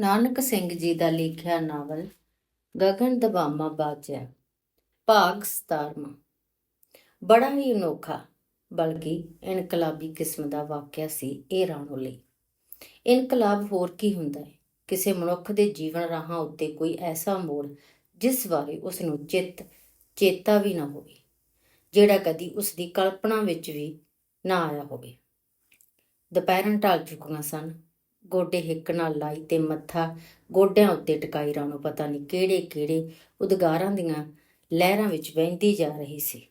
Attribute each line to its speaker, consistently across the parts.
Speaker 1: ਨਾਨਕ ਸਿੰਘ ਜੀ ਦਾ ਲਿਖਿਆ ਨਾਵਲ ਗਗਨ ਦਬਾਮਾ ਬਾਜਿਆ, ਭਾਗ 17ਵਾਂ ਬੜਾ ਹੀ ਅਨੋਖਾ, ਬਲਕਿ ਇਨਕਲਾਬੀ ਕਿਸਮ ਦਾ ਵਾਕਿਆ ਸੀ ਇਹ ਰਾਣੋ ਲਈ। ਇਨਕਲਾਬ ਹੋਰ ਕੀ ਹੁੰਦਾ ਹੈ? ਕਿਸੇ ਮਨੁੱਖ ਦੇ ਜੀਵਨ ਰਾਹਾਂ ਉੱਤੇ ਕੋਈ ਐਸਾ ਮੋੜ ਜਿਸ ਬਾਰੇ ਉਸ ਨੂੰ ਚਿੱਤ, ਚੇਤਾ ਵੀ ਨਾ ਹੋਵੇ, ਜਿਹੜਾ ਕਦੀ ਉਸ ਦੀ ਕਲਪਨਾ ਵਿੱਚ ਵੀ ਨਾ ਆਇਆ ਹੋਵੇ। ਦੁਪਹਿਰਾਂ ਢਲ ਚੁੱਕੀਆਂ ਸਨ। ਗੋਡੇ ਹਿੱਕ ਨਾਲ ਲਾਈ ਤੇ ਮੱਥਾ ਗੋਡਿਆਂ ਉੱਤੇ ਟਿਕਾਈ। ਰਾਣੋ ਪਤਾ ਨਹੀਂ ਕਿਹੜੇ ਕਿਹੜੇ ਉਦਗਾਰਾਂ ਦੀਆਂ ਲਹਿਰਾਂ ਵਿੱਚ ਵਹਿੰਦੀ ਜਾ ਰਹੀ ਸੀ।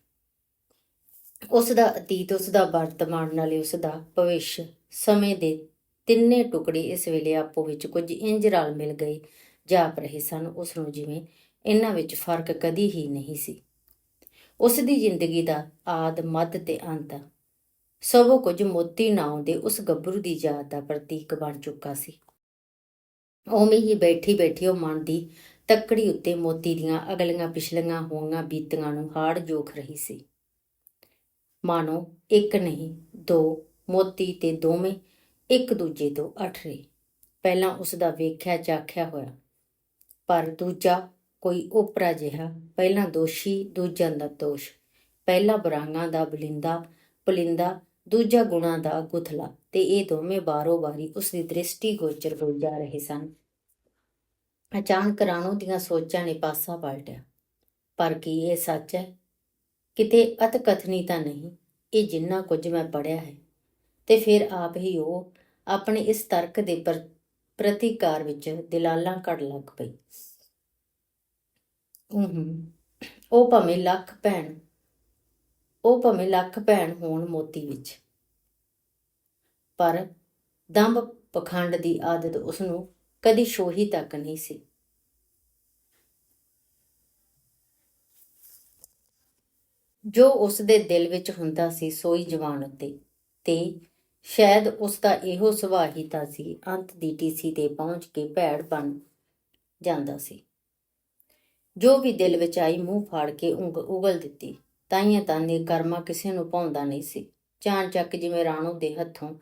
Speaker 1: ਉਸ ਦਾ ਅਤੀਤ ਉਸ ਦਾ ਵਰਤਮਾਨ ਨਾਲੇ ਉਸ ਦਾ ਭਵਿੱਖ ਸਮੇਂ ਦੇ ਤਿੰਨੇ ਟੁਕੜੇ ਇਸ ਵੇਲੇ ਆਪੋ ਵਿੱਚ ਕੁਝ ਇੰਜ ਰਲ ਮਿਲ ਗਏ, ਜਾਪ ਰਹੇ ਸਨ। ਉਸ ਨੂੰ ਜਿਵੇਂ ਇਹਨਾਂ ਵਿੱਚ ਫ਼ਰਕ ਕਦੀ ਹੀ ਨਹੀਂ ਸੀ। ਉਸ ਦੀ ਜ਼ਿੰਦਗੀ ਦਾ ਆਦ, ਮੱਧ ਤੇ ਅੰਤ ਸਭੋ ਕੁਝ ਮੋਤੀ ਨਾਉ ਦੇ ਉਸ ਗੱਭਰੂ ਦੀ ਯਾਦ ਦਾ ਪ੍ਰਤੀਕ ਬਣ ਚੁੱਕਾ ਸੀ। ਉਵੇਂ ਹੀ ਬੈਠੀ ਬੈਠੀ ਉਹ ਮਨ ਦੀ ਤੱਕੜੀ ਉੱਤੇ ਮੋਤੀ ਦੀਆਂ ਅਗਲੀਆਂ ਪਿਛਲੀਆਂ ਹੋਈਆਂ ਬੀਤੀਆਂ ਨੂੰ ਹਾੜ ਜੋਖ ਰਹੀ ਸੀ। ਮਾਨੋ, ਇੱਕ ਨਹੀਂ, ਦੋ, ਮੋਤੀ ਤੇ ਦੋਵੇਂ ਇੱਕ ਦੂਜੇ ਤੋਂ ਅਠਰੇ ਪਹਿਲਾਂ ਉਸ ਦਾ ਵੇਖਿਆ ਚਾਖਿਆ ਹੋਇਆ। ਪਰ ਦੂਜਾ ਕੋਈ ਉਪਰਾ ਜਿਹਾ, ਪਹਿਲਾਂ ਦੋਸ਼ੀ ਦੂਜਾ ਦੋਸ਼। ਪਹਿਲਾ ਬਰਾਂਗਾ ਦਾ ਬਲਿੰਦਾ ਪੁਲਿੰਦਾ ਦੂਜਾ ਗੁਣਾ ਦਾ ਗੁਥਲਾ, ਤੇ ਇਹ ਦੋਵੇਂ ਬਾਰੋ ਬਾਰੀ ਉਸ ਦੀ ਦ੍ਰਿਸ਼ਟੀ ਗੋਚਰ ਹੋ ਜਾ ਰਹੇ ਸਨ। ਅਚਾਨਕ ਰਾਣੋ ਦੀਆਂ ਸੋਚਾਂ ਨੇ ਪਾਸਾ ਪਲਟਿਆ। ਪਰ ਕੀ ਇਹ ਸੱਚ ਹੈ? ਕਿਤੇ ਅਤਕਥਨੀ ਤਾਂ ਨਹੀਂ, ਇਹ ਜਿੰਨਾ ਕੁਝ ਮੈਂ ਪੜਿਆ ਹੈ। ਤੇ ਫਿਰ ਆਪ ਹੀ ਉਹ ਆਪਣੇ ਇਸ ਤਰਕ ਦੇ ਪਰ, ਪ੍ਰਤੀਕਾਰ ਵਿੱਚ ਦਿਲਾਲਾਂ ਘੜ ਲੱਗ ਪਈ। ਉਹ ਭਾਵੇਂ ਲੱਖ ਭੈਣ ਉਹ ਭਾਵੇਂ ਲੱਖ ਭੈਣ ਹੋਣ ਮੋਤੀ ਵਿੱਚ। ਪਰ ਦੰਭ ਪਖੰਡ ਦੀ ਆਦਤ ਉਸ ਨੂੰ ਕਦੀ ਸ਼ੋਹੀ ਤੱਕ ਨਹੀਂ ਸੀ। ਜੋ ਉਸ ਦੇ ਦਿਲ ਵਿੱਚ ਹੁੰਦਾ ਸੀ ਸੋਈ ਜਵਾਨ ਉੱਤੇ, ਤੇ ਸ਼ਾਇਦ ਉਸ ਦਾ ਇਹੋ ਸੁਭਾਅ ਹੀ ਤਾਂ ਸੀ, ਅੰਤ ਦੀ ਟੀਸੀ ਤੇ ਪਹੁੰਚ ਕੇ ਭੈੜ ਬਣ ਜਾਂਦਾ ਸੀ। ਜੋ ਵੀ ਦਿਲ ਵਿੱਚ ਆਈ ਮੂੰਹ ਫਾੜ ਕੇ ਉਂਗ ਉਗਲ ਦਿੱਤੀ। ਤਾਈਆਂ ਤਾਂਦੇ ਕਰਮਾ ਕਿਸੇ ਨੂੰ ਪਾਉਂਦਾ ਨਹੀਂ ਸੀ। ਚਾਨ ਚੱਕ ਜਿਵੇਂ ਰਾਣੋ ਦੇ ਹੱਥੋਂ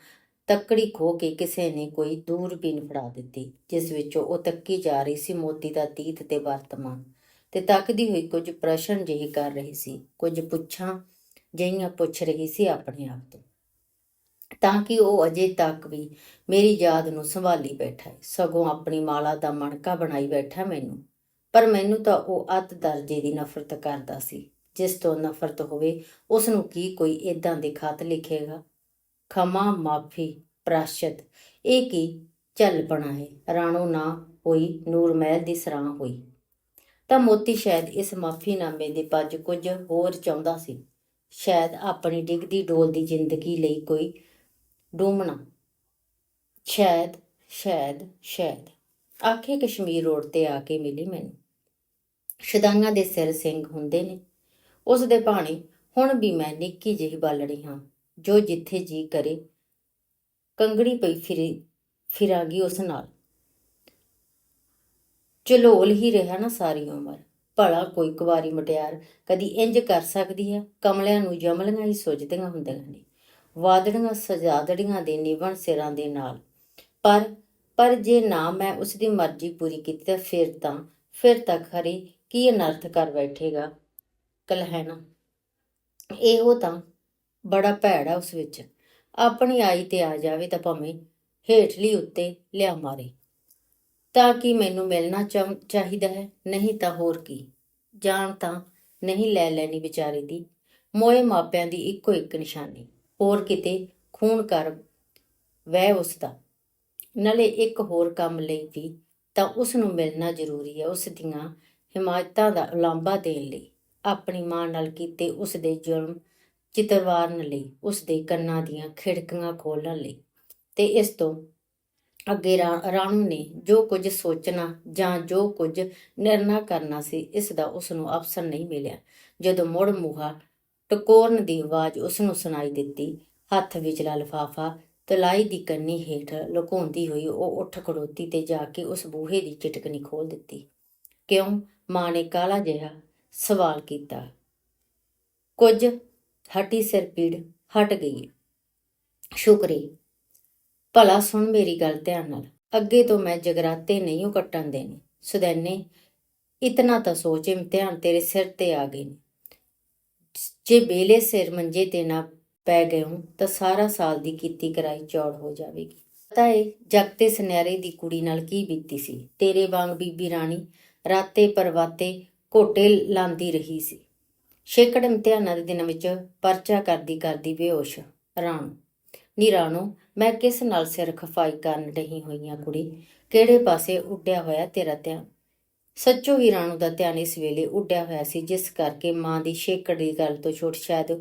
Speaker 1: ਤੱਕੜੀ ਖੋ ਕੇ ਕਿਸੇ ਨੇ ਕੋਈ ਦੂਰਬੀਨ ਫੜਾ ਦਿੱਤੀ, ਜਿਸ ਵਿੱਚੋਂ ਉਹ ਤੱਕੀ ਜਾ ਰਹੀ ਸੀ ਮੋਤੀ ਦਾ ਤੀਤ ਤੇ ਵਰਤਮਾਨ। ਤੇ ਤੱਕਦੀ ਹੋਈ ਕੁਝ ਪ੍ਰਸ਼ਨ ਜਿਹੀ ਕਰ ਰਹੀ ਸੀ, ਕੁਝ ਪੁੱਛਾਂ ਜਿਹੀਆਂ ਪੁੱਛ ਰਹੀ ਸੀ ਆਪਣੇ ਆਪ ਤੋਂ। ਤਾਂ ਕਿ ਉਹ ਅਜੇ ਤੱਕ ਵੀ ਮੇਰੀ ਯਾਦ ਨੂੰ ਸੰਭਾਲੀ ਬੈਠਾ ਹੈ ਸਗੋਂ ਆਪਣੀ ਮਾਲਾ ਦਾ ਮਣਕਾ ਬਣਾਈ ਬੈਠਾ ਮੈਨੂੰ। ਪਰ ਮੈਨੂੰ ਤਾਂ ਉਹ ਅੱਤ ਦਰਜੇ ਦੀ ਨਫ਼ਰਤ ਕਰਦਾ ਸੀ। ਜਿਸ ਤੋਂ ਨਫ਼ਰਤ ਹੋਵੇ ਉਸ ਨੂੰ ਕੀ ਕੋਈ ਇਦਾਂ ਦੇ ਖਤ ਲਿਖੇਗਾ? ਖਮਾ ਮਾਫੀ ਪ੍ਰਾਸ਼ਤ। ਇਹ ਕੀ ਚੱਲ ਪਣਾ ਹੈ ਰਾਣੋ ਨਾ ਹੋਈ, ਨੂਰ ਮਹਿਲ ਦੀ ਸਰਾਂ ਹੋਈ। ਤਾਂ ਮੋਤੀ ਸ਼ਾਇਦ ਇਸ ਮਾਫੀਨਾਮੇ ਦੇ ਪੱਜ ਕੁਝ ਹੋਰ ਚਾਹੁੰਦਾ ਸੀ। ਸ਼ਾਇਦ ਆਪਣੀ ਡਿੱਗਦੀ ਡੋਲ ਦੀ ਜ਼ਿੰਦਗੀ ਲਈ ਕੋਈ ਡੂਮਣਾ। ਸ਼ਾਇਦ ਸ਼ਾਇਦ ਸ਼ਾਇਦ। ਆਖੇ ਕਸ਼ਮੀਰ ਰੋਡ ਤੇ ਆ ਕੇ ਮਿਲੀ ਮੈਨੂੰ। ਸ਼ਦਾਈਆਂ ਦੇ ਸਿਰ ਸਿੰਘ ਹੁੰਦੇ ਨੇ। ਉਸ ਦੇ ਭਾਣੇ ਹੁਣ ਵੀ ਮੈਂ ਨਿੱਕੀ ਜਿਹੀ ਬਾਲੜੀ ਹਾਂ। ਜੋ ਜਿੱਥੇ ਜੀ ਕਰੇ ਕੰਗੜੀ ਪਈ ਫਿਰੀ, ਫਿਰਾਂਗੀ ਉਸ ਨਾਲ। ਚਲੋਲ ਹੀ ਰਿਹਾ ਨਾ ਸਾਰੀ ਉਮਰ। ਭਲਾ ਕੋਈ ਕੁਵਾਰੀ ਮਟਿਆਰ ਕਦੀ ਇੰਜ ਕਰ ਸਕਦੀ ਹੈ, ਕਮਲਿਆਂ ਨੂੰ ਜਮਲੀਆਂ ਹੀ ਸੁੱਜਦੀਆਂ ਹੁੰਦੀਆਂ ਨੇ। ਵਾਦੜੀਆਂ, ਸਜਾਦੜੀਆਂ ਦੇ ਨਿਵਣ ਸਿਰਾਂ ਦੇ ਨਾਲ। ਪਰ ਪਰ ਜੇ ਨਾ ਮੈਂ ਉਸ ਦੀ ਮਰਜ਼ੀ ਪੂਰੀ ਕੀਤੀ ਤਾਂ ਫਿਰ ਤਾਂ ਫਿਰ ਤਾਂ ਖਰੇ ਕੀ ਅਨਰਥ ਕਰ ਬੈਠੇਗਾ? ਕਲਹਿਣਾ ਇਹੋ ਤਾਂ ਬੜਾ ਭੈੜਾ ਉਸ ਵਿੱਚ। ਆਪਣੀ ਆਈ ਤੇ ਆ ਜਾਵੇ ਤਾਂ ਭਾਵੇਂ ਹੇਠਲੀ ਉੱਤੇ ਲਿਆ ਮਾਰੇ। ਤਾਂ ਕਿ ਮੈਨੂੰ ਮਿਲਣਾ ਚਾਹੀਦਾ ਹੈ? ਨਹੀਂ ਤਾਂ ਹੋਰ ਕੀ। ਜਾਣ ਤਾਂ ਨਹੀਂ ਲੈ ਲੈਣੀ ਵਿਚਾਰੇ ਦੀ। ਮੋਏ ਮਾਪਿਆਂ ਦੀ ਇੱਕੋ ਇੱਕ ਨਿਸ਼ਾਨੀ। ਹੋਰ ਕਿਤੇ ਖੂਨ ਕਰ ਵਹਿ ਉਸ ਦਾ। ਨਾਲੇ ਇੱਕ ਹੋਰ ਕੰਮ ਲਈ ਵੀ ਤਾਂ ਉਸ ਨੂੰ ਮਿਲਣਾ ਜ਼ਰੂਰੀ ਹੈ ਉਸ ਦੀਆਂ ਹਿਮਾਇਤਾਂ ਦਾ ਉਲਾਂਭਾ ਦੇਣ ਲਈ। ਆਪਣੀ ਮਾਂ ਨਾਲ ਕੀਤੇ ਉਸ ਦੇ ਜ਼ੁਲਮ ਚਿਤਰਵਾਰਨ ਲਈ ਉਸ ਦੇ ਕੰਨਾਂ ਦੀਆਂ ਖਿੜਕੀਆਂ ਖੋਲਣ ਲਈ। ਤੇ ਇਸ ਤੋਂ ਅੱਗੇ ਰਾ- ਰਾਣੂ ਨੇ ਜੋ ਕੁਝ ਸੋਚਣਾ ਜਾਂ ਜੋ ਕੁਝ ਨਿਰਣਾ ਕਰਨਾ ਸੀ, ਇਸ ਦਾ ਉਸ ਨੂੰ ਅਵਸਰ ਨਹੀਂ ਮਿਲਿਆ। ਜਦੋਂ ਮੁੜ ਮੂਹਾ ਟਕੋਰਨ ਦੀ ਆਵਾਜ਼ ਉਸ ਨੂੰ ਸੁਣਾਈ ਦਿੱਤੀ, ਹੱਥ ਵਿਚਲਾ ਲਿਫਾਫਾ ਤਲਾਈ ਦੀ ਕੰਨੀ ਹੇਠ ਲੁਕਾਉਂਦੀ ਹੋਈ ਉਹ ਉੱਠ ਖੜੋਤੀ ਤੇ ਜਾ ਕੇ ਉਸ ਬੂਹੇ ਦੀ ਚਟਕਣੀ ਖੋਲ ਦਿੱਤੀ। ਕਿਉਂ? ਮਾਂ ਨੇ ਕਾਲਾ ਜਿਹਾ ਸਵਾਲ ਕੀਤਾ। ਕੁਝ ਹਟੀ ਸਿਰ ਪੀੜ ਹਟ ਗਈ। ਸ਼ੁਕਰੀ ਭਲਾ ਸੁਣ ਮੇਰੀ ਗੱਲ ਧਿਆਨ ਨਾਲ। ਅੱਗੇ ਤੋਂ ਮੈਂ ਜਗਰਾਤੇ ਨਹੀਂ ਕੱਟਣ ਦੇਣੇ। ਸੁਦੈਨੇ ਇਤਨਾ ਤਾਂ ਸੋਚ ਇਮਤਿਹਾਨ ਤੇਰੇ ਸਿਰ ਤੇ ਆ ਗਏ ਨੇ। ਜੇ ਬੇਲੇ ਸਿਰ ਮੰਜੇ ਤੇ ਨਾ ਪੈ ਗਏ ਹੋਂ ਤਾਂ ਸਾਰਾ ਸਾਲ ਦੀ ਕੀਤੀ ਕਰਾਈ ਚੌੜ ਹੋ ਜਾਵੇਗੀ। ਪਤਾ ਏ, ਜਗ ਤੇ ਸੁਨਿਆਰੇ ਦੀ ਕੁੜੀ ਨਾਲ ਕੀ ਬੀਤੀ ਸੀ? ਤੇਰੇ ਵਾਂਗ ਬੀਬੀ ਰਾਣੀ, ਰਾਤੇ ਪਰਵਾਤੇ ਘੋਟੇ ਲਾਂਦੀ ਰਹੀ ਸੀ। ਛੇਕੜ ਇਮਤਿਹਾਨਾਂ ਦੇ ਦਿਨਾਂ ਵਿੱਚ ਪਰਚਾ ਕਰਦੀ ਕਰਦੀ ਬੇਹੋਸ਼, ਰਾਣੋ, ਨੀ ਰਾਣੋ, ਮੈਂ ਕਿਸ ਨਾਲ ਸਿਰ ਖਫਾਈ ਕਰਨ ਰਹੀ ਹੋਈਆਂ ਕੁੜੀ? ਕਿਹੜੇ ਪਾਸੇ ਉੱਡਿਆ ਹੋਇਆ ਤੇਰਾ ਧਿਆਨ? ਸੱਚੋ ਹੀ ਰਾਣੋ ਦਾ ਧਿਆਨ ਇਸ ਵੇਲੇ ਉੱਡਿਆ ਹੋਇਆ ਸੀ, ਜਿਸ ਕਰਕੇ ਮਾਂ ਦੀ ਛੇਕੜ ਦੀ ਗੱਲ ਤੋਂ ਛੁੱਟ ਸ਼ਾਇਦ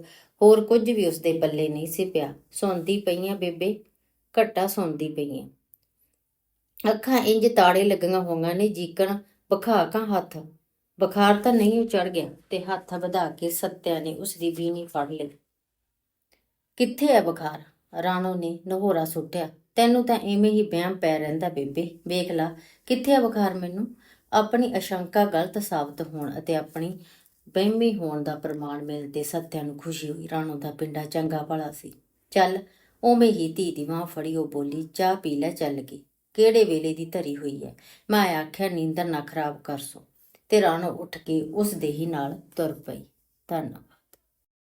Speaker 1: ਹੋਰ ਕੁਝ ਵੀ ਉਸਦੇ ਪੱਲੇ ਨਹੀਂ ਸੀ ਪਿਆ। ਸੌਂਦੀ ਪਈਆਂ ਬੇਬੇ? ਘੱਟਾ ਸੌਂਦੀ ਪਈਆਂ ਅੱਖਾਂ ਇੰਜ ਤਾੜੇ ਲੱਗੀਆਂ ਹੋਈਆਂ ਨੇ, ਜੀਕਣ ਬਖਾਕਾਂ ਹੱਥ ਬੁਖਾਰ ਤਾਂ ਨਹੀਂ ਚੜ ਗਿਆ ਤੇ ਹੱਥ ਵਧਾ ਕੇ ਸੱਤਿਆ ਨੇ ਉਸ ਦੀ ਬੀਣੀ ਫੜ ਲਈ। ਕਿੱਥੇ ਹੈ ਬੁਖਾਰ? ਰਾਣੋ ਨੇ ਨਹੋਰਾ ਸੁੱਟਿਆ। ਤੈਨੂੰ ਤਾਂ ਐਵੇਂ ਹੀ ਬਹਿਮ ਪੈ ਰਹਿੰਦਾ ਬੇਬੇ। ਵੇਖ ਲਾ, ਕਿੱਥੇ ਹੈ ਬੁਖਾਰ ਮੈਨੂੰ? ਆਪਣੀ ਅਸ਼ੰਕਾ ਗਲਤ ਸਾਬਤ ਹੋਣ ਅਤੇ ਆਪਣੀ ਬਹਿਮੀ ਹੋਣ ਦਾ ਪ੍ਰਮਾਣ ਮਿਲਦੇ ਤੇ ਸੱਤਿਆ ਨੂੰ ਖੁਸ਼ੀ ਹੋਈ। ਰਾਣੋ ਦਾ ਪਿੰਡਾ ਚੰਗਾ ਭਲਾ ਸੀ। ਚੱਲ, ਉਵੇਂ ਹੀ ਧੀ ਦੀ ਮਾਂ ਫੜੀ ਉਹ ਬੋਲੀ, ਚਾਹ ਪੀ ਲੈ ਚੱਲ ਕੇ। ਕਿਹੜੇ ਵੇਲੇ ਦੀ ਧਰੀ ਹੋਈ ਹੈ ਮੈਂ ਆਖਿਆ, ਨੀਂਦਰ ਨਾ ਖਰਾਬ ਕਰ ਸੋ। ਤੇ ਰਾਣੋ ਉੱਠ ਕੇ ਉਸ ਦੇ ਹੀ ਨਾਲ ਤੁਰ ਪਈ। ਧੰਨਵਾਦ।